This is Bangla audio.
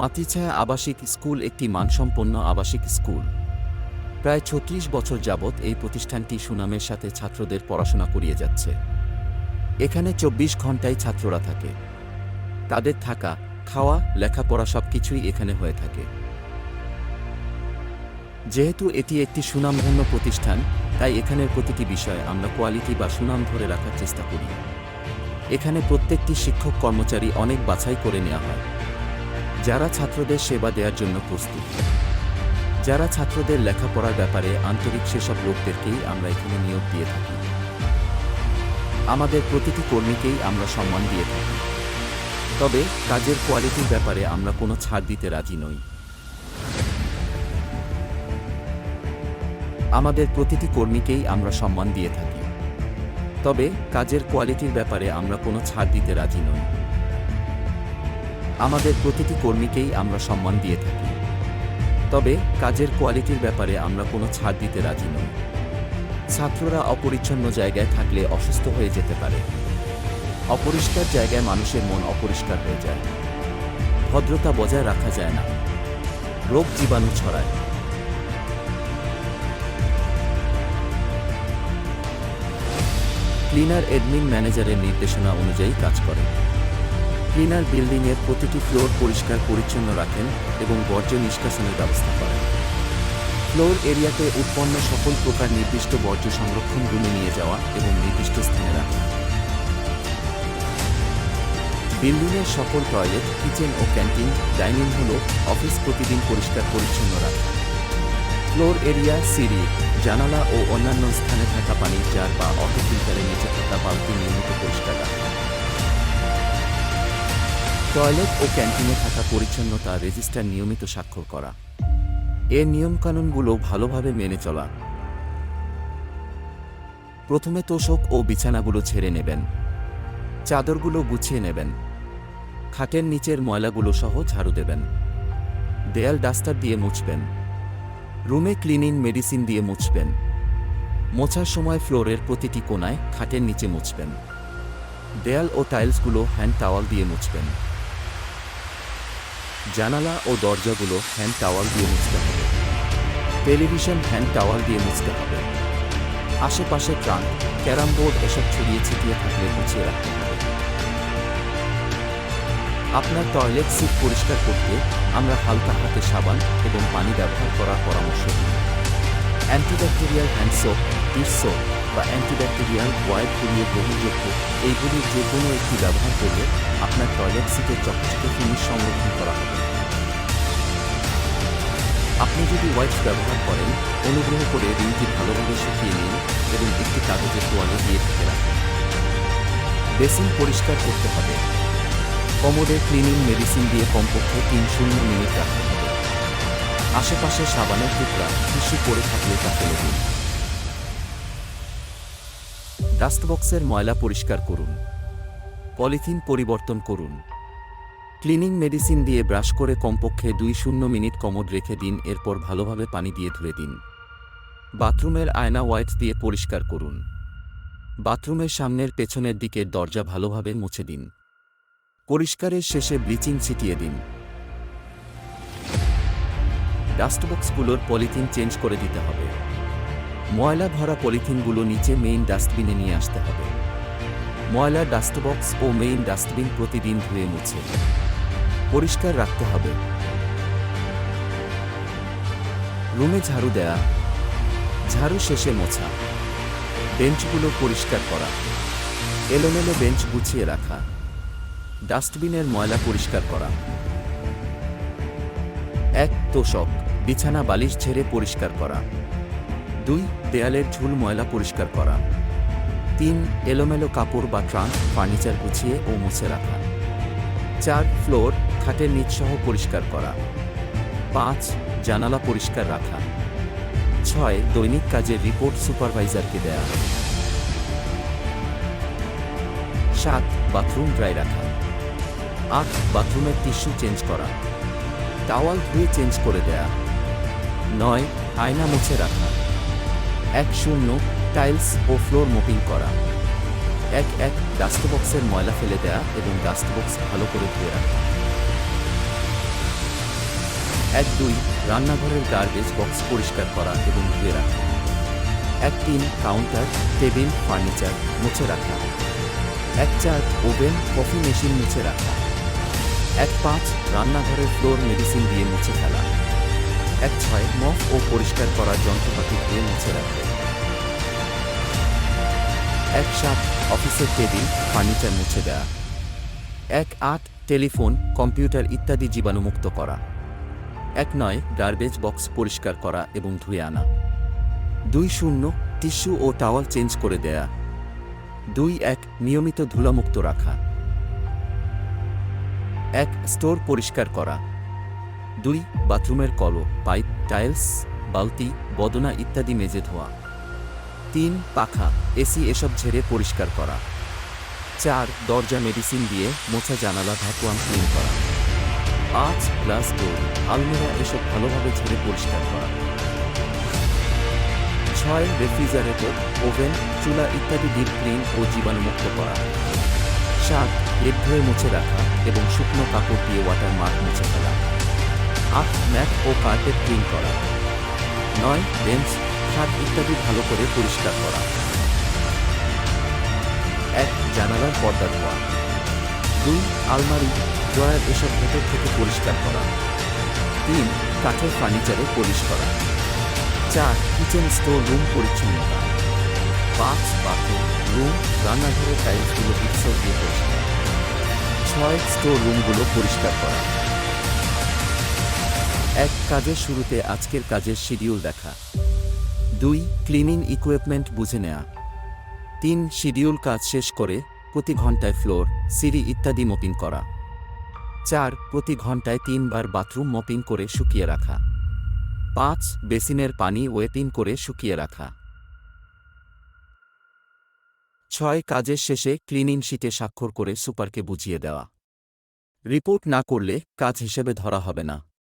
মাতৃছায়া আবাসিক স্কুল একটি মানসম্পন্ন আবাসিক স্কুল। প্রায় ছত্রিশ বছর যাবৎ এই প্রতিষ্ঠানটি সুনামের সাথে ছাত্রদের পড়াশোনা করিয়ে যাচ্ছে। এখানে চব্বিশ ঘন্টায় ছাত্ররা থাকে। তাদের থাকা, খাওয়া, লেখাপড়া সব কিছুই এখানে হয়ে থাকে। যেহেতু এটি একটি সুনামধন্য প্রতিষ্ঠান, তাই এখানের প্রতিটি বিষয়ে আমরা কোয়ালিটি বা সুনাম ধরে রাখার চেষ্টা করি। এখানে প্রত্যেকটি শিক্ষক কর্মচারী অনেক বাছাই করে নেওয়া হয়। যারা ছাত্রদের সেবা দেওয়ার জন্য প্রস্তুত। যারা ছাত্রদের লেখাপড়ার ব্যাপারে আন্তরিক সেসব লোকদেরকেই আমরা এখানে নিয়োগ দিয়ে থাকি। আমাদের প্রতিটি কর্মীকেই আমরা সম্মান দিয়ে থাকি। তবে কাজের কোয়ালিটির ব্যাপারে আমরা কোনো ছাড় দিতে রাজি নই। আমাদের প্রতিটি কর্মীকেই আমরা সম্মান দিয়ে থাকি। তবে কাজের কোয়ালিটির ব্যাপারে আমরা কোনো ছাড় দিতে রাজি নই। আমাদের প্রতিটি কর্মীকেই আমরা সম্মান দিয়ে থাকি। তবে কাজের কোয়ালিটির ব্যাপারে আমরা কোনো ছাড় দিতে রাজি নই। ছাত্ররা অপরিচ্ছন্ন জায়গায় থাকলে অসুস্থ হয়ে যেতে পারে। অপরিষ্কার জায়গায় মানুষের মন অপরিষ্কার হয়ে যায়। ভদ্রতা বজায় রাখা যায় না। রোগ জীবাণু ছড়ায়। ক্লিনার এডমিন ম্যানেজারের নির্দেশনা অনুযায়ী কাজ করেন ক্লিনার বিল্ডিংয়ের প্রতিটি ফ্লোর পরিষ্কার পরিচ্ছন্ন রাখেন এবং বর্জ্য নিষ্কাশনের ব্যবস্থা করেন। ফ্লোর এরিয়াতে উৎপন্ন সকল প্রকার নির্দিষ্ট বর্জ্য সংরক্ষণগুলো নিয়ে যাওয়া এবং নির্দিষ্ট স্থানে রাখা। বিল্ডিংয়ের সকল টয়লেট, কিচেন ও ক্যান্টিন, ডাইনিং হল, অফিস প্রতিদিন পরিষ্কার পরিচ্ছন্ন রাখা। ফ্লোর এরিয়া সিঁড়ি, জানালা ও অন্যান্য স্থানে থাকা পানির জার বা অটো ফিল্টারের নিচে থাকা বালতি নিয়মিত পরিষ্কার রাখা। টয়লেট ও ক্যান্টিনে থাকা পরিচ্ছন্নতা রেজিস্টার নিয়মিত স্বাক্ষর করা। এর নিয়মকানুনগুলো ভালোভাবে মেনে চলা। প্রথমে তোষক ও বিছানাগুলো ছেড়ে নেবেন। চাদরগুলো গুছিয়ে নেবেন। খাটের নিচের ময়লাগুলো সহ ঝাড়ু দেবেন। দেয়াল ডাস্টার দিয়ে মুছবেন। রুমে ক্লিনিং মেডিসিন দিয়ে মুছবেন। মোছার সময় ফ্লোরের প্রতিটি কোনায় খাটের নিচে মুছবেন। দেয়াল ও টাইলসগুলো হ্যান্ড টাওয়াল দিয়ে মুছবেন। জানালা ও দরজাগুলো হ্যান্ড টাওয়াল দিয়ে মুছতে হবে। টেলিভিশন হ্যান্ড টাওয়াল দিয়ে মুছতে হবে। আশেপাশে ট্রাঙ্ক ক্যারাম বোর্ড এসব ছড়িয়ে ছিটিয়ে থাকলে মুছিয়ে রাখতে হবে। আপনার টয়লেট সিট পরিষ্কার করতে আমরা হালকা হাতে সাবান এবং পানি ব্যবহার করার পরামর্শ দিই। Antibacterial hand soap dish soap বা অ্যান্টিব্যাকটেরিয়াল ওয়াইপ গুলিয়ে গ্রহণযোগ্য এইগুলির যে কোনো একটি ব্যবহার করলে আপনার টয়লেট সিটের যথেষ্ট ফিনিশ সংরক্ষণ করা হবে। আপনি যদি ওয়াইপস ব্যবহার করেন, অনুগ্রহ করে রিংটি ভালোভাবে শুকিয়ে নিন এবং একটি কাগজের তোয়ালে দিয়ে ঢেকে রাখুন। বেসিন পরিষ্কার করতে হবে। কমোডে ক্লিনিং মেডিসিন দিয়ে কমপক্ষে তিন শূন্য মিনিট রাখতে হবে। আশেপাশে সাবানের টুকরা টিস্যু পড়ে থাকলে তা ফেলে দিন। ডাস্ট বক্সের ময়লা পরিষ্কার করুন। পলিথিন পরিবর্তন করুন। ক্লিনিং মেডিসিন দিয়ে ব্রাশ করে কমপক্ষে দুই শূন্য মিনিট কমোড রেখে দিন, এরপর ভালোভাবে পানি দিয়ে ধুয়ে দিন। বাথরুমের আয়না ওয়াইট দিয়ে পরিষ্কার করুন। বাথরুমের সামনের পেছনের দিকের দরজা ভালোভাবে মুছে দিন। পরিষ্কারের শেষে ব্লিচিং ছিটিয়ে দিন। ডাস্টবক্সগুলোর পলিথিন চেঞ্জ করে দিতে হবে। ময়লা ভরা পলিথিনগুলো নিচে মেইন ডাস্টবিনে নিয়ে আসতে হবে। ময়লা ডাস্টবক্স ও মেইন ডাস্টবিন প্রতিদিন ধুয়ে মুছে। পরিষ্কার রাখতে হবে। রুমে ঝাড়ু দেয়া, ঝাড়ু শেষে মোছা, বেঞ্চগুলো পরিষ্কার করা, এলোমেলো বেঞ্চ গুছিয়ে রাখা, ডাস্টবিনের ময়লা পরিষ্কার করা। এক তোষক, বিছানা বালিশ ঝেড়ে পরিষ্কার করা। দুই, দেয়ালের ঝুল ময়লা পরিষ্কার করা। তিন, এলোমেলো কাপড় বা ট্রাঙ্ক, ফার্নিচার গুছিয়ে ও মুছে রাখা। চার, ফ্লোর খাটের নিচসহ পরিষ্কার করা। পাঁচ, জানালা পরিষ্কার রাখা। ছয়, দৈনিক কাজের রিপোর্ট সুপারভাইজারকে দেয়া। সাত, বাথরুম ড্রাই রাখা। আট বাথরুমের টিস্যু চেঞ্জ করা। টাওয়াল ধুয়ে চেঞ্জ করে দেয়া। নয়, আয়না মুছে রাখা। এক, শূন্য, টাইলস ও ফ্লোর মোপিং করা। এক এক, ডাস্টবক্সের ময়লা ফেলে দেয়া এবং ডাস্টবক্স ভালো করে ধুয়ে রাখা। এক দুই রান্নাঘরের গার্বেজ বক্স পরিষ্কার করা এবং ধুয়ে রাখা। এক তিন কাউন্টার টেবিল ফার্নিচার মুছে রাখা। এক চার ওভেন কফি মেশিন মুছে রাখা। এক পাঁচ রান্নাঘরের ফ্লোর মেডিসিন দিয়ে মুছে ফেলা। এক ছয় মফ ও পরিষ্কার করার যন্ত্রপাতি দিয়ে মুছে রাখা। এক সাত অফিসের টেবিল ফার্নিচার মুছে দেওয়া এক আট টেলিফোন কম্পিউটার ইত্যাদি জীবাণুমুক্ত করা। এক নয় গার্বেজ বক্স পরিষ্কার করা এবং ধুয়ে আনা। দুই শূন্য টিস্যু ও টাওয়াল চেঞ্জ করে দেয়া। দুই এক, নিয়মিত ধুলামুক্ত রাখা। এক স্টোর পরিষ্কার করা। দুই, বাথরুমের কল পাইপ টাইলস বালতি, বদনা ইত্যাদি মেজে ধোয়া। তিন, পাখা এসি এসব ঝেড়ে পরিষ্কার করা। চার, দরজা মেডিসিন দিয়ে মোছা জানালা ভ্যাকুয়াম ক্লিন করা। পাঁচ গ্লাস ডোর আলমিরা এসব ভালোভাবে ঝেড়ে পরিষ্কার করা। ছয় রেফ্রিজারেটর, ওভেন, চুলা ইত্যাদি ডিপ ক্লিন ও জীবাণুমুক্ত করা। সাত লেপ ধুয়ে মুছে রাখা এবং শুকনো কাপড় দিয়ে ওয়াটার মার্ক মুছে ফেলা। আট, ম্যাট ও কার্পেট ক্লিন করা। নয়, বেঞ্চ খাট ইত্যাদি ভালো করে পরিষ্কার করা। এক, জানালার পর্দা ধোয়া। দুই, আলমারি ড্রয়ার এসব ভেতর থেকে পরিষ্কার করা। তিন, কাঠের ফার্নিচারে পলিশ করা। চার, কিচেন স্টোর রুম পরিচ্ছন্নতা। পাঁচ, বাথরুম, রুম, রান্নাঘরের টাইলসগুলো পিক্সেল দিয়ে পরিষ্কার। ছয়, স্টোর রুমগুলো পরিষ্কার করা। এক, কাজের শুরুতে আজকের কাজের শিডিউল দেখা। দুই, ক্লিনিং ইকুইপমেন্ট বুঝে নেওয়া তিন, শিডিউল কাজ শেষ করে প্রতি ঘন্টায় ফ্লোর, সিঁড়ি ইত্যাদি মপিং করা। চার প্রতি ঘন্টায় তিনবার বাথরুম মপিং করে শুকিয়ে রাখা। পাঁচ, বেসিনের পানি ওয়েপিং করে শুকিয়ে রাখা। ছয়, কাজের শেষে ক্লিনিং শিটে স্বাক্ষর করে সুপারকে বুঝিয়ে দেওয়া। রিপোর্ট না করলে কাজ হিসেবে ধরা হবে না।